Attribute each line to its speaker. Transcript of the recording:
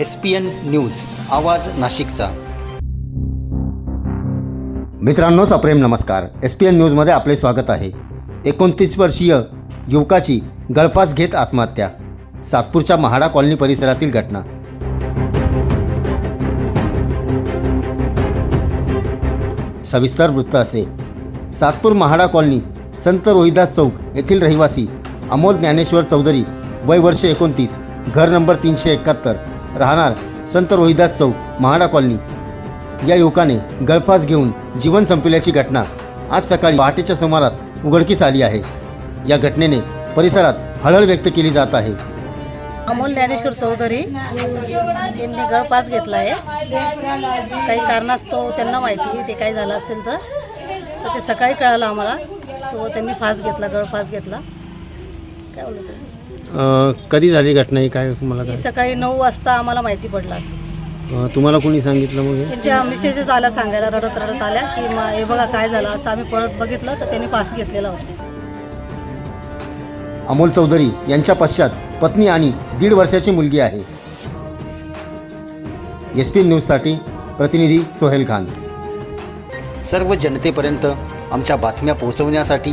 Speaker 1: S P N news आवाज नाशिकचा. मित्रांनो सप्रेम नमस्कार. एस पी एन न्यूजमध्ये आपले स्वागत आहे. एकोणतीस वर्षीय युवकाची गळफास घेत आत्महत्या सातपूरच्या महाडा कॉलनी परिसरातील घटना. सविस्तर वृत्त असे. सातपूर महाडा कॉलनी संत रोहिदास चौक येथील रहिवासी अमोल ज्ञानेश्वर चौधरी वय वर्ष एकोणतीस घर नंबर तीनशे एकाहत्तर राहणार संत रोहिदास चौक महाडा कॉलनी. या युवकाने गळफास घेऊन जीवन संपल्याची घटना आज सकाळी पहाटेच्या सुमारास उघडकीस आली आहे. या घटनेने परिसरात हळहळ व्यक्त केली जात आहे.
Speaker 2: अमोल ज्ञानेश्वर चौधरी यांनी गळपास घेतला आहे काही कारणास्तव त्यांना माहिती ते काय झालं असेल तर. तर ते सकाळी कळालं आम्हाला. तो त्यांनी फास घेतला गळफास घेतला. काय बोलायचं
Speaker 1: कधी झाली घटना ही? काय तुम्हाला
Speaker 2: ही सकाळी नऊ वाजता आम्हाला माहिती पडलं असं.
Speaker 1: तुम्हाला कोणी सांगितलं मग
Speaker 2: त्यांच्या मिसेसेस आल्या सांगायला रडत रडत आल्या की मग हे बघा काय झालं? असं आम्ही पळत बघितलं तर त्यांनी फास घेतलेला होता.
Speaker 1: अमोल चौधरी यांच्या पश्चात पत्नी आणि दीड वर्षाची मुलगी आहे. एस पी न्यूजसाठी प्रतिनिधी सोहेल खान. सर्व जनतेपर्यंत आमच्या बातम्या पोहोचवण्यासाठी